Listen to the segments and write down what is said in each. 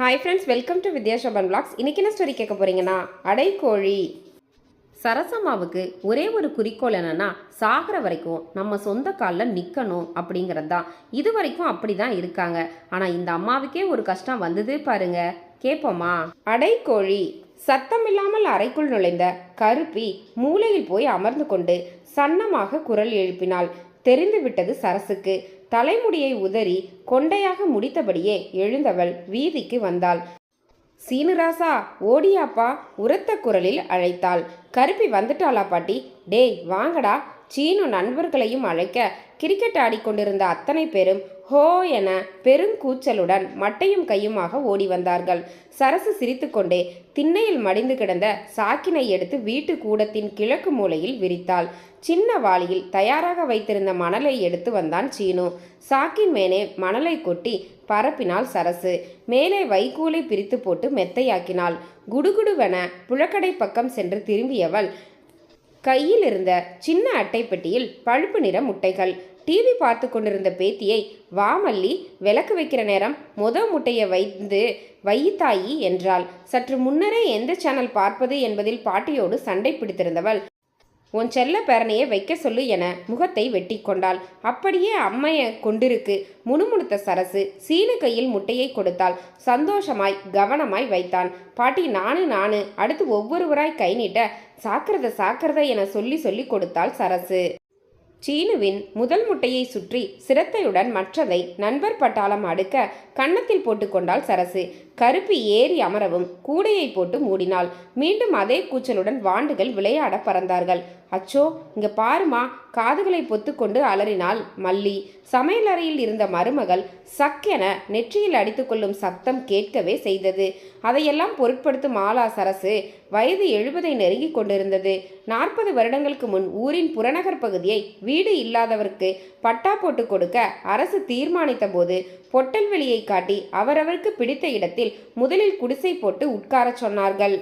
Hi friends welcome to Vidyashaban vlogs இன்றைக்கி என்ன story கேட்க போகிறீங்கன்னா அடைக்கோழி சரசம்மாவுக்கு ஒரே ஒரு குறிக்கோள் என்னன்னா சாகிற வரைக்கும் நம்ம சொந்த காலில் நிற்கணும் அப்படிங்கிறது தான் இது வரைக்கும் அப்படி தான் இருக்காங்க. ஆனால் இந்த அம்மாவுக்கே ஒரு கஷ்டம் வந்தது பாருங்க. கேட்போமா அடைக்கோழி சத்தமில்லாமல் அறைக்குள் நுழைந்த கருப்பி மூலையில் போய் அமர்ந்து கொண்டு சன்னமாக குரல் எழுப்பினாள். தெரிந்துவிட்டது சரசுக்கு. தலைமுடியை உதறி கொண்டையாக முடித்தபடியே எழுந்தவள் வீதிக்கு வந்தாள். சீனுராசா ஓடியாப்பா உரத்த குரலில் அழைத்தாள். கருப்பி வந்துட்டாளா பாட்டி? டேய் வாங்கடா. சீனு நண்பர்களையும் அழைக்க கிரிக்கெட் ஆடிக்கொண்டிருந்த அத்தனை பேரும் ஹோ என பெருங்கூச்சலுடன் மட்டையும் கையுமாக ஓடி வந்தார்கள். சரசு சிரித்துக்கொண்டே திண்ணையில் மடிந்து கிடந்த சாக்கினை எடுத்து வீட்டு கூடத்தின் கிழக்கு மூலையில் விரித்தாள். சின்ன வாளியில் தயாராக வைத்திருந்த மணலை எடுத்து வந்தான் சீனு. சாக்கின் மேலே மணலை கொட்டி பரப்பினாள் சரசு. மேலே வைக்கோலை பிரித்து போட்டு மெத்தையாக்கினாள். குடுகுடுவென புழக்கடை பக்கம் சென்று திரும்பியவள் கையில் இருந்த சின்ன அட்டைப்பெட்டியில் பழுப்பு நிற முட்டைகள். டிவி பார்த்து கொண்டிருந்த பேத்தியை வாமல்லி விளக்கு வைக்கிற நேரம் முத முட்டையை வைத்து வையித்தாயி என்றாள். சற்று முன்னரே எந்த சேனல் பார்ப்பது என்பதில் பாட்டியோடு சண்டை பிடித்திருந்தவள். உன் செல்ல பேரனையே வைக்க சொல்லு என முகத்தை வெட்டி கொண்டாள். அப்படியே அம்மைய கொண்டிருக்கு. முணுமுணுத்த சரசு சீனு கையில் முட்டையை கொடுத்தாள். சந்தோஷமாய் கவனமாய் வைத்தான். பாட்டி நானு நானு அடுத்து ஒவ்வொருவராய் கை நீட்ட சாக்கிரத சாக்கிரத என சொல்லி சொல்லி கொடுத்தாள் சரசு. சீனுவின் முதல் முட்டையை சுற்றி சிரத்தையுடன் மற்றதை நண்பர் பட்டாளம் அடுக்க கன்னத்தில் போட்டுக்கொண்டாள் சரசு. கருப்பி ஏறி அமரவும் கூடையை போட்டு மூடினாள். மீண்டும் அதே கூச்சலுடன் வாண்டுகள் விளையாட பறந்தார்கள். அச்சோ இங்க பாருமா காதுகளை பொத்துக்கொண்டு அலறினாள் மல்லி. சமையலறையில் இருந்த மருமகள் சக்கென நெற்றியில் அடித்துக்கொள்ளும் சத்தம் கேட்கவே செய்தது. அதையெல்லாம் பொருட்படுத்தும் ஆலா சரசு வயது எழுபதை நெருங்கி கொண்டிருந்தது. நாற்பது வருடங்களுக்கு முன் ஊரின் புறநகர் பகுதியை வீடு இல்லாதவருக்கு பட்டா போட்டு கொடுக்க அரசு தீர்மானித்த போது பொட்டல் வெளியை காட்டி அவரவருக்கு பிடித்த இடத்தில் முதலில் குடிசை போட்டு உட்காரச் சொன்னார்கள்.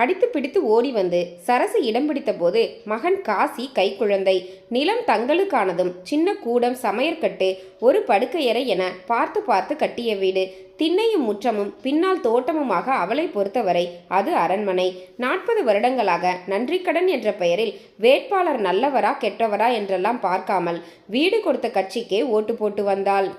அடித்து பிடித்து ஓடி வந்து சரசு இடம் பிடித்தபோது மகன் காசி கைக்குழந்தை நிலம் தங்களுக்கானதும் சின்ன கூடம் சமையற்கட்டு ஒரு படுக்கையறை என பார்த்து பார்த்து கட்டிய வீடு. திண்ணையும் முற்றமும் பின்னால் தோட்டமுமாக அவளை பொறுத்தவரை அது அரண்மனை. நாற்பது வருடங்களாக நன்றிக்கடன் என்ற பெயரில் வேட்பாளர் நல்லவரா கெட்டவரா என்றெல்லாம் பார்க்காமல் வீடு கொடுத்த கட்சிக்கே ஓட்டு போட்டு வந்தாள்.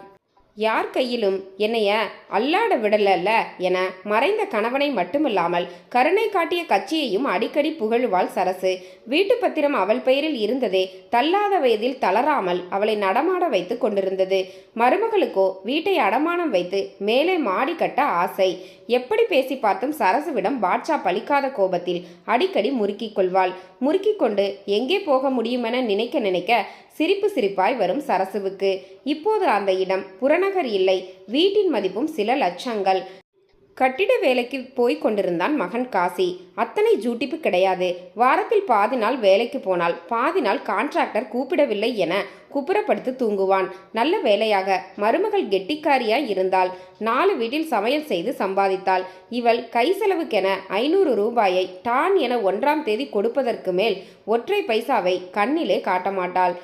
யார் கையிலும் என்னைய அல்லாட விடலல்ல என மறைந்த கணவனை மட்டுமில்லாமல் கருணை காட்டிய கட்சியையும் அடிக்கடி புகழுவாள் சரசு. வீட்டு பத்திரம் அவள் பெயரில் இருந்ததே தள்ளாத வயதில் தளராமல் அவளை நடமாட வைத்து கொண்டிருந்தது. மருமகளுக்கோ வீட்டை அடமானம் வைத்து மேலே மாடி கட்ட ஆசை. எப்படி பேசி பார்த்தும் சரசுவிடம் பாட்சா பலிக்காத கோபத்தில் அடிக்கடி முறுக்கிக் கொள்வாள். முறுக்கிக் கொண்டு எங்கே போக முடியுமென நினைக்க நினைக்க சிரிப்பு சிரிப்பாய் வரும் சரசுவுக்கு. இப்போது அந்த இடம் புறநகர் இல்லை. வீட்டின் மதிப்பும் சில லட்சங்கள். கட்டிட வேலைக்கு போய் கொண்டிருந்தான் மகன் காசி. அத்தனை ஜூட்டிப்பு கிடையாது. வாரத்தில் பாதி நாள் வேலைக்கு போனால் பாதி நாள் கான்ட்ராக்டர் கூப்பிடவில்லை என குப்புறப்படுத்து தூங்குவான். நல்ல வேலையாக மருமகள் கெட்டிக்காரியாய் இருந்தாள். நாலு வீட்டில் சமையல் செய்து சம்பாதித்தாள். இவள் கை செலவுக்கென ஐநூறு ரூபாயை டான் என ஒன்றாம் தேதி கொடுப்பதற்கு மேல் ஒற்றை பைசாவை கண்ணிலே காட்டமாட்டாள்.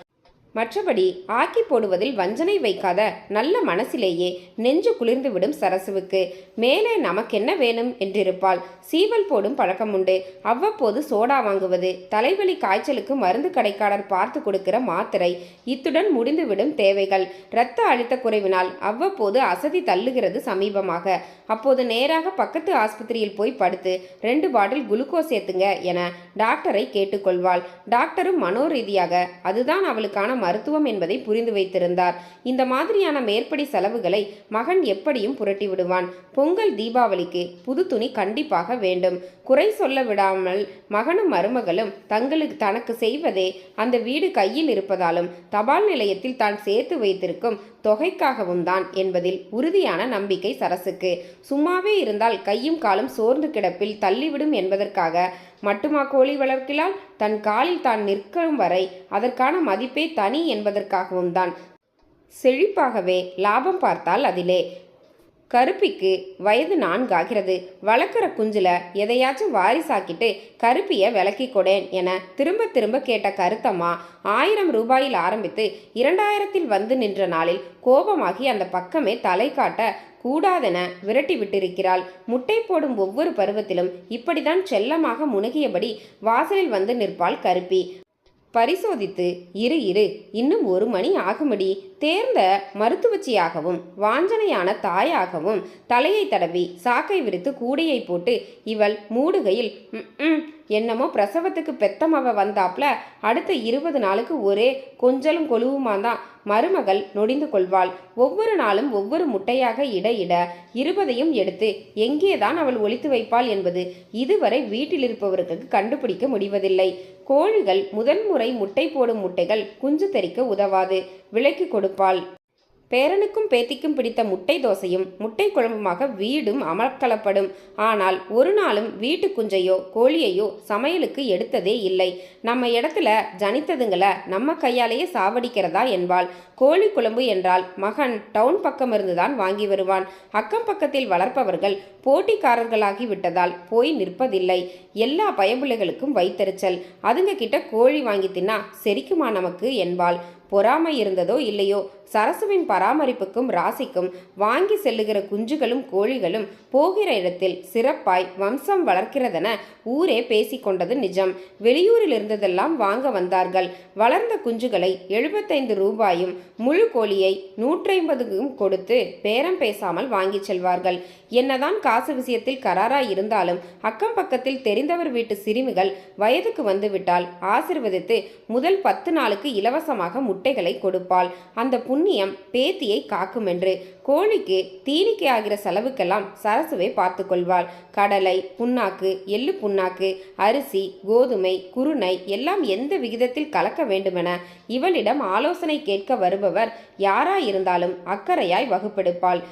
மற்றபடி ஆக்கி போடுவதில் வஞ்சனை வைக்காத நல்ல மனசிலேயே நெஞ்சு குளிர்ந்துவிடும் சரசுவுக்கு. மேலே நமக்கென்ன வேணும்? என்றிருப்பாள். சீவல் போடும் பழக்கம் உண்டு அவ்வப்போது சோடா வாங்குவது. தலைவலி காய்ச்சலுக்கு மருந்து கடைக்காரர் பார்த்து கொடுக்கிற மாத்திரை. இத்துடன் முடிந்துவிடும் தேவைகள். இரத்த அழுத்த குறைவினால் அவ்வப்போது அசதி தள்ளுகிறது சமீபமாக. அப்போது நேராக பக்கத்து ஆஸ்பத்திரியில் போய் படுத்து ரெண்டு பாட்டில் குளுக்கோஸ் ஏத்துங்க என டாக்டரை கேட்டுக்கொள்வாள். டாக்டரும் மனோரீதியாக அதுதான் அவளுக்கான மருத்துவம் என்பதை புரிந்து வைத்திருந்தார். இந்த மாதிரியான மேற்படி செலவுகளை மகன் எப்படியும் புரட்டி விடுவான். பொங்கல் தீபாவளிக்கு புது துணி கண்டிப்பாக வேண்டும். குறை சொல்ல விடாமல் மகனும் மருமகளும் தங்களுக்கு தனக்கு செய்வதே அந்த வீடு கையில் இருப்பதாலும் தபால் நிலையத்தில் தான் சேர்த்து வைத்திருக்கும் தொகைக்காகவும் தான் என்பதில் உறுதியான நம்பிக்கை சரசுக்கு. சும்மாவே இருந்தால் கையும் காலும் சோர்ந்து கிடப்பில் தள்ளிவிடும் என்பதற்காக மட்டுமா கோழி வளர்க்கிறாள்? தன் காலில் தான் நிற்கும் வரை அதற்கான மதிப்பே தனி என்பதற்காகவும் தான். செழிப்பாகவே லாபம் பார்த்தால் அதிலே. கருப்பிக்கு வயது நான்காகிறது. வளர்க்குற குஞ்சில் எதையாச்சும் வாரிசாக்கிட்டு கருப்பியை விலக்கி கொடேன் என திரும்ப திரும்ப கேட்ட கருத்தம்மா ஆயிரம் ரூபாயில் ஆரம்பித்து இரண்டாயிரத்தில் வந்து நின்ற நாளில் கோபமாகி அந்த பக்கமே தலை காட்ட கூடாதென விரட்டி விட்டிருக்கிறாள். முட்டை போடும் ஒவ்வொரு பருவத்திலும் இப்படிதான் செல்லமாக முனகியபடி வாசலில் வந்து நிற்பாள் கருப்பி. பரிசோதித்து இரு இரு இன்னும் ஒரு மணி ஆகும்படி தேர்ந்த மருத்துவச்சியாகவும் வாஞ்சனையான தாயாகவும் தலையை தடவி சாக்கை விரித்து கூடையை போட்டு இவள் மூடுகையில் "ம், ம் என்னமோ பிரசவத்துக்கு பெத்தமவ வந்தாப்ல அடுத்த இருபது நாளுக்கு ஒரே கொஞ்சலும் கொலுவுமா தான் மருமகள் நொடிந்து கொள்வாள். ஒவ்வொரு நாளும் ஒவ்வொரு முட்டையாக இட இட இருபதையும் எடுத்து எங்கேதான் அவள் ஒழித்து வைப்பாள் என்பது இதுவரை வீட்டில் இருப்பவர்களுக்கு கண்டுபிடிக்க முடிவதில்லை. கோழிகள் முதன்முறை முட்டை போடும் முட்டைகள் குஞ்சு தெறிக்க உதவாது. விலைக்கு கொடுப்பாள். பேரனுக்கும் பேத்திக்கும் பிடித்த முட்டை தோசையும் முட்டை குழம்புமாக வீடும் அமர்க்கலப்படும் ஆனால் ஒரு நாளும் வீட்டு குஞ்சையோ கோழியையோ சமையலுக்கு எடுத்ததே இல்லை. நம்ம இடத்துல ஜனித்ததுங்களை நம்ம கையாலேயே சாவடிக்கிறதா என்பாள். கோழி குழம்பு என்றால் மகன் டவுன் பக்கம் இருந்துதான் வாங்கி வருவான். அக்கம் பக்கத்தில் வளர்ப்பவர்கள் போட்டிக்காரர்களாகி விட்டதால் போய் நிற்பதில்லை. எல்லா பயபுள்ளைகளுக்கும் வைத்தறிச்சல் அதுங்க கிட்ட கோழி வாங்கி தின்னா செரிக்குமா நமக்கு என்பாள். பொறாமை இருந்ததோ இல்லையோ சரசுவின் பராமரிப்புக்கும் ராசிக்கும் வாங்கி செல்லுகிற குஞ்சுகளும் கோழிகளும் போகிற இடத்தில் சிறப்பாய் வம்சம் வளர்க்கிறதென ஊரே பேசிக்கொண்டது நிஜம். வெளியூரில் இருந்ததெல்லாம் வாங்க வந்தார்கள். வளர்ந்த குஞ்சுகளை எழுபத்தைந்து ரூபாயும் முழு கோழியை நூற்றைம்பதுக்கும் கொடுத்து பேரம் பேசாமல் வாங்கி செல்வார்கள். என்னதான் காசு விஷயத்தில் கராராய் இருந்தாலும் அக்கம் பக்கத்தில் தெரிந்தவர் வீட்டு சிறுமிகள் வயதுக்கு வந்துவிட்டால் ஆசிர்வதித்து முதல் பத்து நாளுக்கு இலவசமாக முட்டைகளை கொடுப்பாள். அந்த புண்ணியம் பேத்தியை காக்கும் என்று கோழிக்கு தீனிக்கு ஆகிற செலவுக்கெல்லாம் சரசுவை பார்த்து கொள்வாள் கடலை புண்ணாக்கு எள்ளு புண்ணாக்கு அரிசி கோதுமை குருணை எல்லாம் எந்த விகிதத்தில் கலக்க வேண்டுமென இவளிடம் ஆலோசனை கேட்க வருபவர் யாராயிருந்தாலும் அக்கறையாய் வகுப்பெடுப்பாள்.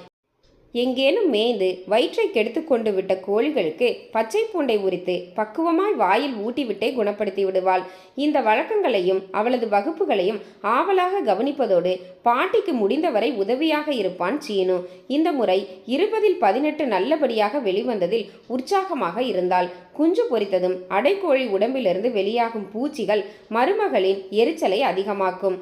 எங்கேனும் மேய்ந்து வயிற்றை கெடுத்து கொண்டு விட்ட கோழிகளுக்கு பச்சை பூண்டை உரித்து பக்குவமாய் வாயில் ஊட்டிவிட்டே குணப்படுத்தி விடுவாள். இந்த வழக்கங்களையும் அவளது வகுப்புகளையும் ஆவலாக கவனிப்பதோடு பாட்டிக்கு முடிந்தவரை உதவியாக இருப்பான் சீனு. இந்த முறை இருபதில் பதினெட்டு நல்லபடியாக வெளிவந்ததில் உற்சாகமாக இருந்தாள். குஞ்சு பொரித்ததும் அடைக்கோழி உடம்பிலிருந்து வெளியாகும் பூச்சிகள் மருமகளின் எரிச்சலை அதிகமாக்கும்.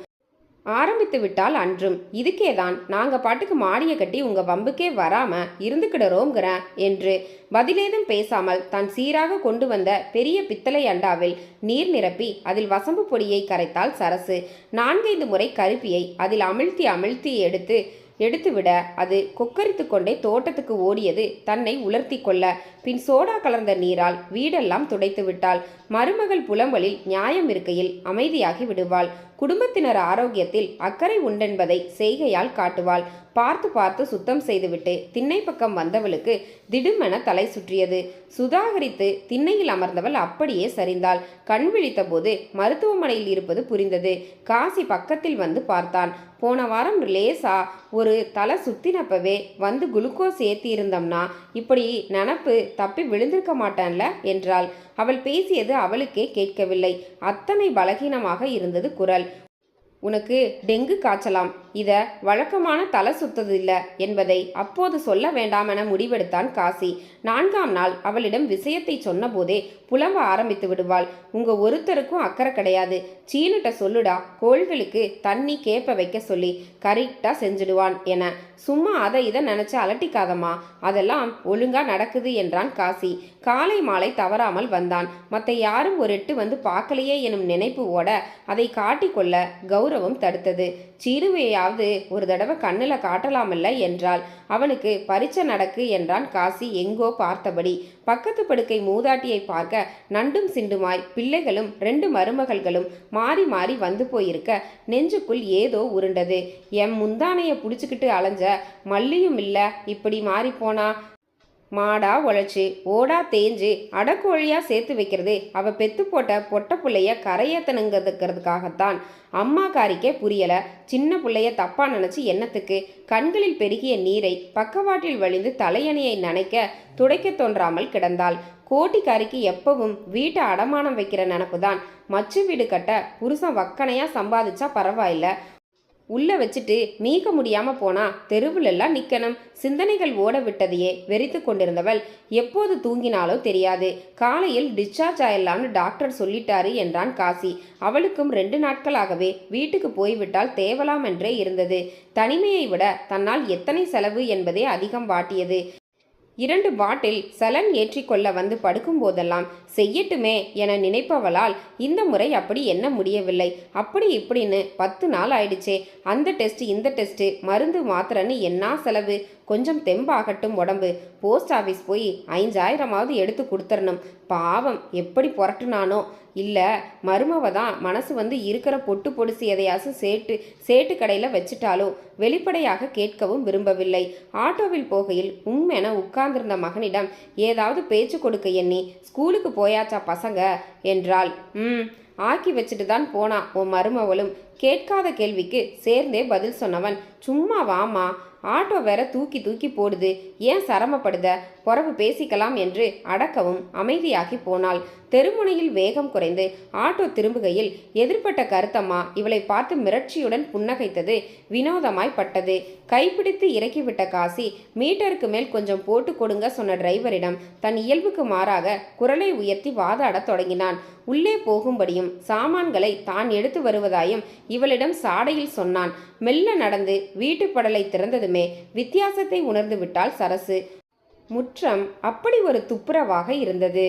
ஆரம்பித்து விட்டால் அன்றும். இதுக்கேதான் நாங்க பாட்டுக்கு மாடியை கட்டி உங்க வம்புக்கே வராம இருந்துக்கிடறோங்கிறேன் என்று. பதிலேதும் பேசாமல் தான் சீராக கொண்டு வந்த பெரிய பித்தளை அண்டாவில் நீர் நிரப்பி அதில் வசம்பு பொடியை கரைத்தால் சரசு. நான்கைந்து முறை கருப்பியை அதில் அமிழ்த்தி அமிழ்த்தி எடுத்து எடுத்துவிட அது கொக்கரித்து கொண்டே தோட்டத்துக்கு ஓடியது தன்னை உலர்த்தி கொள்ள. பின் சோடா கலந்த நீரால் வீடெல்லாம் துடைத்து விட்டாள். மருமகள் புலம்பலில் நியாயம் இருக்கையில் அமைதியாகி விடுவாள். குடும்பத்தினர் ஆரோக்கியத்தில் அக்கறை உண்டென்பதை செய்கையால் காட்டுவாள். பார்த்து பார்த்து சுத்தம் செய்துவிட்டு திண்ணை பக்கம் வந்தவளுக்கு திடுமென தலை சுற்றியது. சுதாகரித்து திண்ணையில் அமர்ந்தவள் அப்படியே சரிந்தாள். கண் விழித்தபோது மருத்துவமனையில் இருப்பது புரிந்தது. காசி பக்கத்தில் வந்து பார்த்தான். போன வாரம் லேசா ஒரு தலை சுத்தினப்பவே வந்து குளுக்கோஸ் ஏற்றி இருந்தோம்னா இப்படி நினப்பு தப்பி விழுந்திருக்க மாட்டான்ல என்றாள். அவள் பேசியது அவளுக்கே கேட்கவில்லை. அத்தனை பலகீனமாக இருந்தது குரல். உனக்கு டெங்கு காய்ச்சலாம். இதை வழக்கமான தலை சுத்தது என்பதை அப்போது சொல்ல வேண்டாமென முடிவெடுத்தான் காசி. நான்காம் நாள் அவளிடம் விஷயத்தை சொன்னபோதே புலம்ப ஆரம்பித்து விடுவாள். உங்க ஒருத்தருக்கும் அக்கறை கிடையாது. சீனுட்ட சொல்லுடா கோள்களுக்கு தண்ணி கேப்ப வைக்க சொல்லி கரெக்டா செஞ்சிடுவான் என. சும்மா அதை இதை நினைச்சு அலட்டிக்காதம்மா. அதெல்லாம் ஒழுங்கா நடக்குது என்றான் காசி. காலை மாலை தவறாமல் வந்தான். மற்ற யாரும் ஒரு எட்டு வந்து பார்க்கலையே எனும் நினைப்பு ஓட அதை காட்டிக்கொள்ள கௌரவம் தடுத்தது. சீருவையாவது ஒரு தடவை கண்ணில் காட்டலாமல்ல என்றாள். அவனுக்கு பரிச்சை நடக்கு என்றான் காசி எங்கோ பார்த்தபடி. பக்கத்து படுக்கை மூதாட்டியை பார்க்க நண்டும் சிண்டுமாய் பிள்ளைகளும் ரெண்டு மருமகள்களும் மாறி மாறி வந்து போயிருக்க நெஞ்சுக்குள் ஏதோ உருண்டது. எம் முந்தானையை பிடிச்சிக்கிட்டு அலைஞ்ச மல்லியும் இல்லை இப்படி மாறிப்போனா மாடா உழைச்சி ஓடா தேஞ்சு அடக்கோழியாக சேர்த்து வைக்கிறது. அவள் பெத்து போட்ட பொட்ட புள்ளைய கரையேத்தனுங்கிறதுக்காகத்தான் அம்மாக்காரிக்கே புரியல. சின்ன பிள்ளைய தப்பா நினச்சி என்னத்துக்கு? கண்களில் பெருகிய நீரை பக்கவாட்டில் வழிந்து தலையணியை நனைக்க துடைக்க தோன்றாமல் கிடந்தாள். கோட்டிக்காரிக்கு எப்பவும் வீட்டை அடமானம் வைக்கிற நினப்பு தான் மச்சு வீடு கட்ட புருஷன் வக்கனையாக சம்பாதிச்சா பரவாயில்ல. உள்ளே வச்சுட்டு மீக்க முடியாமல் போனால் தெருவுலெல்லாம் நிற்கணும் சிந்தனைகள் ஓட விட்டதையே வெறித்து கொண்டிருந்தவள். எப்போது தூங்கினாலோ தெரியாது. காலையில் டிஸ்சார்ஜ் ஆயிடலாம்னு டாக்டர் சொல்லிட்டாரு என்றான் காசி. அவளுக்கும் ரெண்டு நாட்களாகவே வீட்டுக்கு போய்விட்டால் தேவலாம் என்றே இருந்தது. தனிமையை விட தன்னால் எத்தனை செலவு என்பதே அதிகம் வாட்டியது. இரண்டு பாட்டில் சலன் ஏற்றிக்கொள்ள வந்து படுக்கும்போதெல்லாம் செய்யட்டுமே என நினைப்பவளால் இந்த முறை அப்படி என்ன முடியவில்லை. அப்படி இப்படின்னு பத்து நாள் ஆயிடுச்சே. அந்த டெஸ்ட் இந்த டெஸ்ட் மருந்து மாத்திரன்னு என்ன செலவு? கொஞ்சம் தெம்பாகட்டும் உடம்பு. போஸ்ட் ஆஃபீஸ் போய் ஐந்தாயிரமாவது எடுத்து கொடுத்துடணும் பாவம் எப்படி புரட்டுனானோ. இல்லை மருமவ தான் மனசு வந்து இருக்கிற பொட்டு பொடிசு எதையாச்சும் சேட்டு சேட்டு கடையில் வச்சுட்டாலோ. வெளிப்படையாக கேட்கவும் விரும்பவில்லை. ஆட்டோவில் போகையில் உம்மென உட்கார்ந்திருந்த மகனிடம் ஏதாவது பேச்சு கொடுக்க எண்ணி ஸ்கூலுக்கு போயாச்சா பசங்க? என்றாள். ம் ஆக்கி வச்சுட்டு தான் போனா உன் மருமவளும். கேட்காத கேள்விக்கு சேர்ந்தே பதில் சொன்னவன் சும்மா வாமா ஆட்டோ வேற தூக்கி தூக்கி போடுது. ஏன் சிரமப்படுத? குறவு பேசிக்கலாம் என்று அடக்கவும் அமைதியாகி போனாள். தெருமுனையில் வேகம் குறைந்து ஆட்டோ திரும்புகையில் எதிர்ப்பட்ட கருத்தம்மா இவளை பார்த்து மிரட்சியுடன் புன்னகைத்தது வினோதமாய் பட்டது. கைப்பிடித்து இறக்கிவிட்ட காசி மீட்டருக்கு மேல் கொஞ்சம் போட்டு கொடுங்க சொன்ன டிரைவரிடம் தன் இயல்புக்கு மாறாக குரலை உயர்த்தி வாதாடத் தொடங்கினான். உள்ளே போகும்படியும் சாமான்களை தான் எடுத்து வருவதாயும் இவளிடம் சாடையில் சொன்னான். மெல்ல நடந்து வீட்டு படலை திறந்ததுமே வித்தியாசத்தை உணர்ந்து விட்டாள் சரசு. முற்றம் அப்படி ஒரு துப்புரவாக இருந்தது.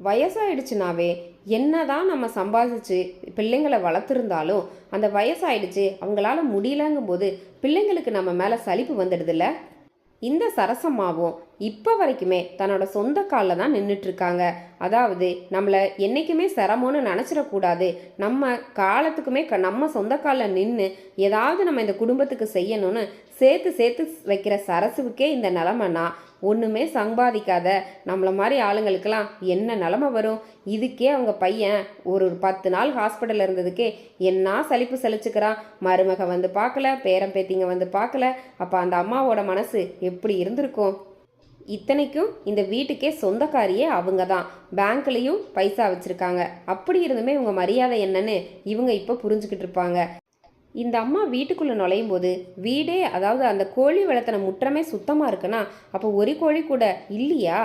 வயசாயிடுச்சுனாவே என்னதான் நம்ம சம்பாதிச்சு பிள்ளைங்களை வளர்த்துருந்தாலும் அந்த வயசாயிடுச்சு அவங்களால முடியலங்கும்போது பிள்ளைங்களுக்கு நம்ம மேலே சலிப்பு வந்துடுதுல்ல? இந்த சரசம்மாவும் இப்போ வரைக்குமே தன்னோட சொந்த காலில் தான் நின்றுட்டு இருக்காங்க அதாவது நம்மளை என்றைக்குமே சிரமம்னு நினச்சிடக்கூடாது. நம்ம காலத்துக்குமே க நம்ம சொந்த காலில் நின்று ஏதாவது நம்ம இந்த குடும்பத்துக்கு செய்யணும்னு சேர்த்து சேர்த்து வைக்கிற சரசுவுக்கே இந்த நிலமைனா ஒன்றுமே சம்பாதிக்காத. நம்மளை மாதிரி ஆளுங்களுக்கெல்லாம் என்ன நிலமை வரும்? இதுக்கே அவங்க பையன் ஒரு பத்து நாள் ஹாஸ்பிட்டலில் இருந்ததுக்கே என்ன சலிப்பு சலிச்சுக்கிறான் மருமக வந்து பார்க்கல பேரம் பேத்திங்க வந்து பார்க்கல. அப்போ அந்த அம்மாவோட மனசு எப்படி இருந்திருக்கும்? இத்தனைக்கும் இந்த வீட்டுக்கே சொந்தக்காரியே அவங்க தான். பேங்க்லேயும் பைசா வச்சுருக்காங்க. அப்படி இருந்துமே இவங்க மரியாதை என்னன்னு இவங்க இப்போ புரிஞ்சுக்கிட்டு இருப்பாங்க. இந்த அம்மா வீட்டுக்குள்ளே நுழையும் போது வீடே அதாவது அந்த கோழி வளர்த்தன முற்றமே சுத்தமாக இருக்குன்னா அப்போ ஒரு கோழி கூட இல்லையா?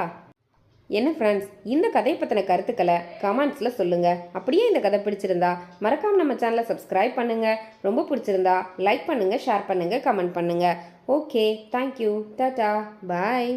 என்ன ஃப்ரெண்ட்ஸ் இந்த கதையை பற்றின கருத்துக்களை கமெண்ட்ஸில் சொல்லுங்கள் அப்படியே இந்த கதை பிடிச்சிருந்தா மறக்காமல் நம்ம சேனலை சப்ஸ்கிரைப் பண்ணுங்கள் ரொம்ப பிடிச்சிருந்தா லைக் பண்ணுங்கள் ஷேர் பண்ணுங்கள் கமெண்ட் பண்ணுங்கள் ஓகே தேங்க்யூ டாட்டா பாய்